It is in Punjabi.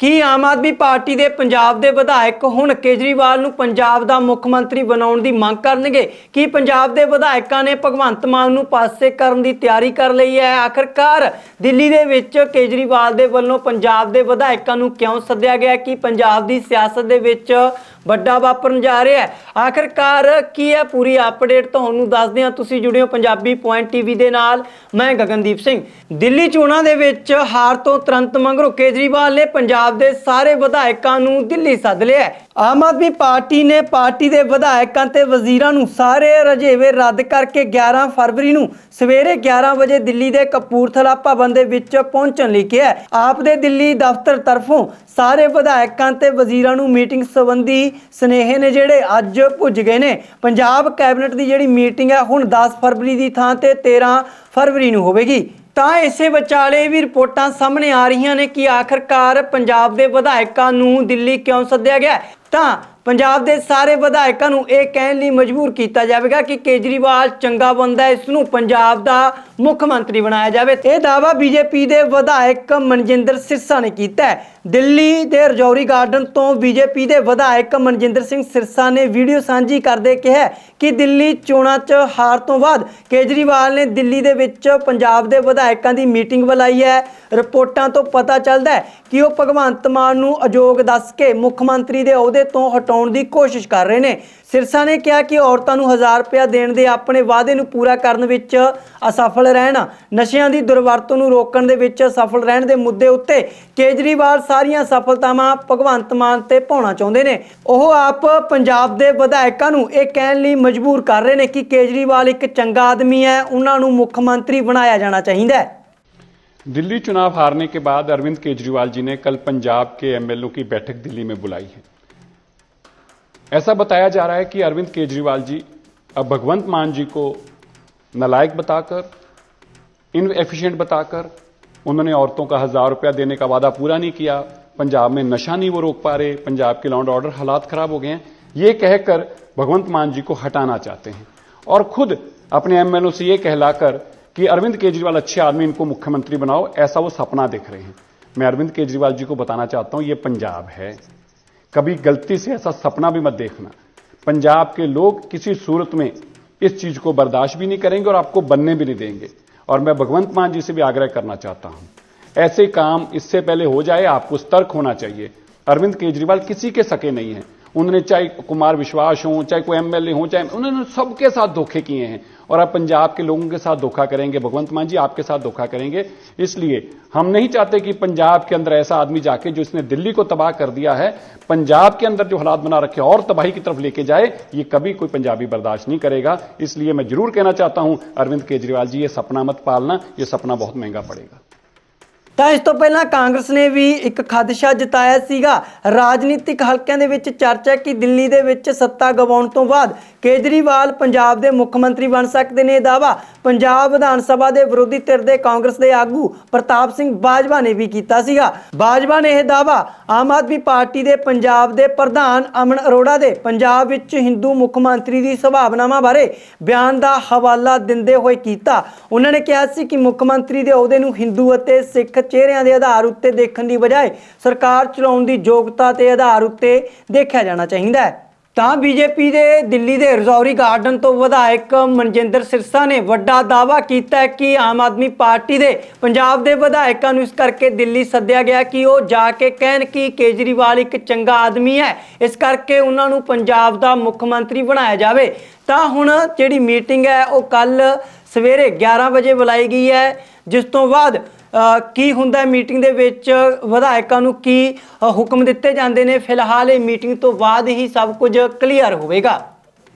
ਕੀ ਆਮ ਆਦਮੀ ਪਾਰਟੀ ਦੇ ਪੰਜਾਬ ਦੇ ਵਿਧਾਇਕ ਹੁਣ ਕੇਜਰੀਵਾਲ ਨੂੰ ਪੰਜਾਬ ਦਾ ਮੁੱਖ ਮੰਤਰੀ ਬਣਾਉਣ ਦੀ ਮੰਗ ਕਰਨਗੇ? ਕੀ ਪੰਜਾਬ ਦੇ ਵਿਧਾਇਕਾਂ ਨੇ ਭਗਵੰਤ ਮਾਨ ਨੂੰ ਪਾਸੇ ਕਰਨ ਦੀ ਤਿਆਰੀ ਕਰ ਲਈ ਹੈ? ਆਖਰਕਾਰ ਦਿੱਲੀ ਦੇ ਵਿੱਚ ਕੇਜਰੀਵਾਲ ਦੇ ਵੱਲੋਂ ਪੰਜਾਬ ਦੇ ਵਿਧਾਇਕਾਂ ਨੂੰ ਕਿਉਂ ਸੱਦਿਆ ਗਿਆ? ਕਿ ਪੰਜਾਬ ਦੀ ਸਿਆਸਤ ਦੇ ਵਿੱਚ ਵੱਡਾ ਵਾਪਰਨ ਜਾ ਰਿਹਾ ਹੈ? ਆਖਰਕਾਰ ਕੀ ਹੈ ਪੂਰੀ ਅਪਡੇਟ ਤੁਹਾਨੂੰ ਦੱਸਦੇ ਹਾਂ। ਤੁਸੀਂ ਜੁੜੇ ਹੋ ਪੰਜਾਬੀ ਪੁਆਇੰਟ ਟੀਵੀ ਦੇ ਨਾਲ। ਮੈਂ ਗਗਨਦੀਪ ਸਿੰਘ। ਦਿੱਲੀ ਚੋਣਾਂ ਦੇ ਵਿੱਚ ਹਾਰ ਤੋਂ ਤੁਰੰਤ ਮਗਰੋਂ ਕੇਜਰੀਵਾਲ ਨੇ ਪੰਜਾਬ ਦੇ ਸਾਰੇ ਵਿਧਾਇਕਾਂ ਨੂੰ ਦਿੱਲੀ ਸੱਦ ਲਿਆ ਆਮ ਆਦਮੀ ਪਾਰਟੀ ਨੇ ਪਾਰਟੀ ਦੇ ਵਿਧਾਇਕਾਂ ਤੇ ਵਜ਼ੀਰਾਂ ਨੂੰ ਸਾਰੇ ਰਜੇਵੇ ਰੱਦ ਕਰਕੇ 11 ਫਰਵਰੀ ਨੂੰ ਸਵੇਰੇ 11 ਵਜੇ ਦਿੱਲੀ ਦੇ ਕਪੂਰਥਲਾ ਭਵਨ ਦੇ ਵਿੱਚ ਪਹੁੰਚਣ ਲਈ ਕਿਹਾ ਆਪ ਦੇ ਦਿੱਲੀ ਦਫ਼ਤਰ ਤਰਫੋਂ ਸਾਰੇ ਵਿਧਾਇਕਾਂ ਤੇ ਵਜ਼ੀਰਾਂ ਨੂੰ ਮੀਟਿੰਗ ਸੰਬੰਧੀ ਸਨੇਹੇ ਨੇ ਜਿਹੜੇ ਅੱਜ ਪੁੱਜ ਗਏ ਨੇ। ਪੰਜਾਬ ਕੈਬਨਿਟ ਦੀ ਜਿਹੜੀ ਮੀਟਿੰਗ ਹੈ, ਹੁਣ 10 ਫਰਵਰੀ ਦੀ ਥਾਂ ਤੇ 13 ਫਰਵਰੀ ਨੂੰ ਹੋਵੇਗੀ। ਤਾਂ ਇਸੇ ਵਿਚਾਲੇ ਵੀ ਰਿਪੋਰਟਾਂ ਸਾਹਮਣੇ ਆ ਰਹੀਆਂ ਨੇ ਕਿ ਆਖਰਕਾਰ ਪੰਜਾਬ ਦੇ ਵਿਧਾਇਕਾਂ ਨੂੰ ਦਿੱਲੀ ਕਿਉਂ ਸੱਦਿਆ ਗਿਆ ਤਾਂ ਪੰਜਾਬ ਦੇ ਸਾਰੇ ਵਿਧਾਇਕਾਂ ਨੂੰ ਇਹ ਕਹਿਣ ਲਈ ਮਜਬੂਰ ਕੀਤਾ ਜਾਵੇਗਾ ਕਿ ਕੇਜਰੀਵਾਲ ਚੰਗਾ ਬੰਦਾ ਇਸ ਨੂੰ ਪੰਜਾਬ ਦਾ ਮੁੱਖ ਮੰਤਰੀ ਬਣਾਇਆ ਜਾਵੇ। ਇਹ ਦਾਅਵਾ ਬੀਜੇਪੀ ਦੇ ਵਿਧਾਇਕ ਮਨਜਿੰਦਰ ਸਿਰਸਾ ਨੇ ਕੀਤਾ ਹੈ। ਦਿੱਲੀ ਦੇ ਰਜੌਰੀ ਗਾਰਡਨ ਤੋਂ ਬੀਜੇਪੀ ਦੇ ਵਿਧਾਇਕ ਮਨਜਿੰਦਰ ਸਿੰਘ ਸਿਰਸਾ ਨੇ ਵੀਡੀਓ ਸਾਂਝੀ ਕਰਦੇ ਕਿਹਾ ਕਿ ਦਿੱਲੀ ਚੋਣਾਂ 'ਚ ਹਾਰ ਤੋਂ ਬਾਅਦ ਕੇਜਰੀਵਾਲ ਨੇ ਦਿੱਲੀ ਦੇ ਵਿੱਚ ਪੰਜਾਬ ਦੇ ਵਿਧਾਇਕਾਂ ਦੀ ਮੀਟਿੰਗ ਬੁਲਾਈ ਹੈ। ਰਿਪੋਰਟਾਂ ਤੋਂ ਪਤਾ ਚੱਲਦਾ ਹੈ ਕਿ ਉਹ ਭਗਵੰਤ ਮਾਨ ਨੂੰ ਅਯੋਗ ਦੱਸ ਕੇ ਮੁੱਖ ਮੰਤਰੀ ਦੇ ਅਹੁਦੇ ਤੋਂ ਹਟਾਉਣ ਦੀ ਕੋਸ਼ਿਸ਼ ਕਰ ਰਹੇ ਨੇ ਸਿਰਸਾ ਨੇ ਕਿਹਾ ਕਿ ਔਰਤਾਂ ਨੂੰ 1000 ਰੁਪਇਆ ਦੇਣ ਦੇ ਆਪਣੇ ਵਾਅਦੇ ਨੂੰ ਪੂਰਾ ਕਰਨ ਵਿੱਚ ਅਸਫਲ ਰਹਿਣ ਨਸ਼ਿਆਂ ਦੀ ਦੁਰਵਰਤੋਂ ਨੂੰ ਰੋਕਣ ਦੇ ਵਿੱਚ ਸਫਲ ਰਹਿਣ ਦੇ ਮੁੱਦੇ ਉੱਤੇ ਕੇਜਰੀਵਾਲ ਸਾਰੀਆਂ ਸਫਲਤਾਵਾਂ ਭਗਵੰਤ ਮਾਨ ਤੇ ਪਾਉਣਾ ਚਾਹੁੰਦੇ ਨੇ ਉਹ ਆਪ ਪੰਜਾਬ ਦੇ ਵਿਧਾਇਕਾਂ ਨੂੰ ਇਹ ਕਹਿਣ ਲਈ ਮਜਬੂਰ ਕਰ ਰਹੇ ਨੇ ਕਿ ਕੇਜਰੀਵਾਲ ਇੱਕ ਚੰਗਾ ਆਦਮੀ ਹੈ ਉਹਨਾਂ ਨੂੰ ਮੁੱਖ ਮੰਤਰੀ ਬਣਾਇਆ ਜਾਣਾ ਚਾਹੀਦਾ ਹੈ दिल्ली चुनाव हारने के बाद अरविंद केजरीवाल जी ने कल पंजाब के एमएलओ की बैठक दिल्ली में बुलाई है ऐसा बताया जा रहा है कि अरविंद केजरीवाल जी अब भगवंत मान जी को नलायक बताकर इन एफिशिएंट बताकर, उन्होंने औरतों का हज़ार रुपया देने का वादा पूरा नहीं किया। पंजाब में नशा नहीं वो रोक पा रहे, पंजाब के लॉन्ड ऑर्डर हालात खराब हो गए हैं। ये कहकर भगवंत मान जी को हटाना चाहते हैं। और खुद अपने एमएलओ से ये कहलाकर कि अरविंद केजरीवाल अच्छे आदमी, इनको मुख्यमंत्री बनाओ, ऐसा वो सपना देख रहे हैं। मैं अरविंद केजरीवाल जी को बताना चाहता हूँ, ये पंजाब है। कभी गलती से ऐसा सपना भी मत देखना। पंजाब के लोग किसी सूरत में इस चीज़ को बर्दाश्त भी नहीं करेंगे और आपको बनने भी नहीं देंगे। और मैं भगवंत मान जी से भी आग्रह करना चाहता हूँ, ऐसे काम इससे पहले हो जाए, आपको सतर्क होना चाहिए। अरविंद केजरीवाल किसी के सके नहीं है। उन्होंने चाहे कुमार विश्वास हो, चाहे कोई एमएलए हो, चाहे उन्होंने सबके साथ धोखे किए हैं। और आप पंजाब के लोगों के साथ धोखा करेंगे, भगवंत मान जी आपके साथ धोखा करेंगे। इसलिए हम नहीं चाहते कि पंजाब के अंदर ऐसा आदमी जाके जो इसने दिल्ली को तबाह कर दिया है, पंजाब के अंदर जो हालात बना रखे और तबाही की तरफ़ लेके जाए, ये कभी कोई पंजाबी बर्दाश्त नहीं करेगा। इसलिए मैं ज़रूर कहना चाहता हूँ, अरविंद केजरीवाल जी, ये सपना मत पालना, ये सपना बहुत महँगा पड़ेगा। ਤਾਂ ਇਸ ਤੋਂ ਪਹਿਲਾਂ ਕਾਂਗਰਸ ਨੇ ਵੀ ਇੱਕ ਖਦਸ਼ਾ ਜਤਾਇਆ ਸੀਗਾ। ਰਾਜਨੀਤਿਕ ਹਲਕਿਆਂ ਦੇ ਵਿੱਚ ਚਰਚਾ ਕਿ ਦਿੱਲੀ ਦੇ ਵਿੱਚ ਸੱਤਾ ਗਵਾਉਣ ਤੋਂ ਬਾਅਦ ਕੇਜਰੀਵਾਲ ਪੰਜਾਬ ਦੇ ਮੁੱਖ ਮੰਤਰੀ ਬਣ ਸਕਦੇ ਨੇ ਇਹ ਦਾਵਾ ਪੰਜਾਬ ਵਿਧਾਨ ਸਭਾ ਦੇ ਵਿਰੋਧੀ ਧਿਰ ਦੇ ਕਾਂਗਰਸ ਦੇ ਆਗੂ ਪ੍ਰਤਾਪ ਸਿੰਘ ਬਾਜਵਾ ਨੇ ਵੀ ਕੀਤਾ ਸੀਗਾ। ਬਾਜਵਾ ਨੇ ਇਹ ਦਾਵਾ ਆਮ ਆਦਮੀ ਪਾਰਟੀ ਦੇ ਪੰਜਾਬ ਦੇ ਪ੍ਰਧਾਨ ਅਮਨ ਅਰੋੜਾ ਦੇ ਪੰਜਾਬ ਵਿੱਚ ਹਿੰਦੂ ਮੁੱਖ ਮੰਤਰੀ ਦੀ ਸੰਭਾਵਨਾਵਾਂ ਬਾਰੇ ਬਿਆਨ ਦਾ ਹਵਾਲਾ ਦਿੰਦੇ ਹੋਏ ਕੀਤਾ। ਉਹਨਾਂ ਨੇ ਕਿਹਾ ਸੀ ਕਿ ਮੁੱਖ ਮੰਤਰੀ ਦੇ ਅਹੁਦੇ ਨੂੰ ਹਿੰਦੂ ਅਤੇ ਸਿੱਖ ਚਿਹਰਿਆਂ ਦੇ ਆਧਾਰ ਉੱਤੇ ਦੇਖਣ ਦੀ ਬਜਾਏ ਸਰਕਾਰ ਚਲਾਉਣ ਦੀ ਯੋਗਤਾ ਤੇ ਆਧਾਰ ਉੱਤੇ ਦੇਖਿਆ ਜਾਣਾ ਚਾਹੀਦਾ ਹੈ। ਤਾਂ ਬੀਜੇਪੀ ਦੇ ਦਿੱਲੀ ਦੇ ਰਜ਼ੌਰੀ ਗਾਰਡਨ ਤੋਂ ਵਿਧਾਇਕ ਮਨਜਿੰਦਰ ਸਿਰਸਾ ਨੇ ਵੱਡਾ ਦਾਅਵਾ ਕੀਤਾ ਕਿ ਆਮ ਆਦਮੀ ਪਾਰਟੀ ਦੇ ਪੰਜਾਬ ਦੇ ਵਿਧਾਇਕਾਂ ਨੂੰ ਇਸ ਕਰਕੇ ਦਿੱਲੀ ਸੱਦਿਆ ਗਿਆ ਕਿ ਉਹ ਜਾ ਕੇ ਕਹਿਣ ਕਿ ਕੇਜਰੀਵਾਲ ਇੱਕ ਚੰਗਾ ਆਦਮੀ ਹੈ। ਇਸ ਕਰਕੇ ਉਹਨਾਂ ਨੂੰ ਪੰਜਾਬ ਦਾ ਮੁੱਖ ਮੰਤਰੀ ਬਣਾਇਆ ਜਾਵੇ। ਤਾਂ ਹੁਣ ਜਿਹੜੀ ਮੀਟਿੰਗ ਹੈ, ਉਹ ਕੱਲ ਸਵੇਰੇ 11 ਵਜੇ ਬੁਲਾਈ ਗਈ ਹੈ, ਜਿਸ ਤੋਂ ਬਾਅਦ ਕੀ ਹੁੰਦਾ ਮੀਟਿੰਗ ਦੇ ਵਿੱਚ? ਵਿਧਾਇਕਾਂ ਨੂੰ ਕੀ ਹੁਕਮ ਦਿੱਤੇ ਜਾਂਦੇ ਨੇ? ਫਿਲਹਾਲ ਇਹ ਮੀਟਿੰਗ ਤੋਂ ਬਾਅਦ ਹੀ ਸਭ ਕੁਝ ਕਲੀਅਰ ਹੋਵੇਗਾ।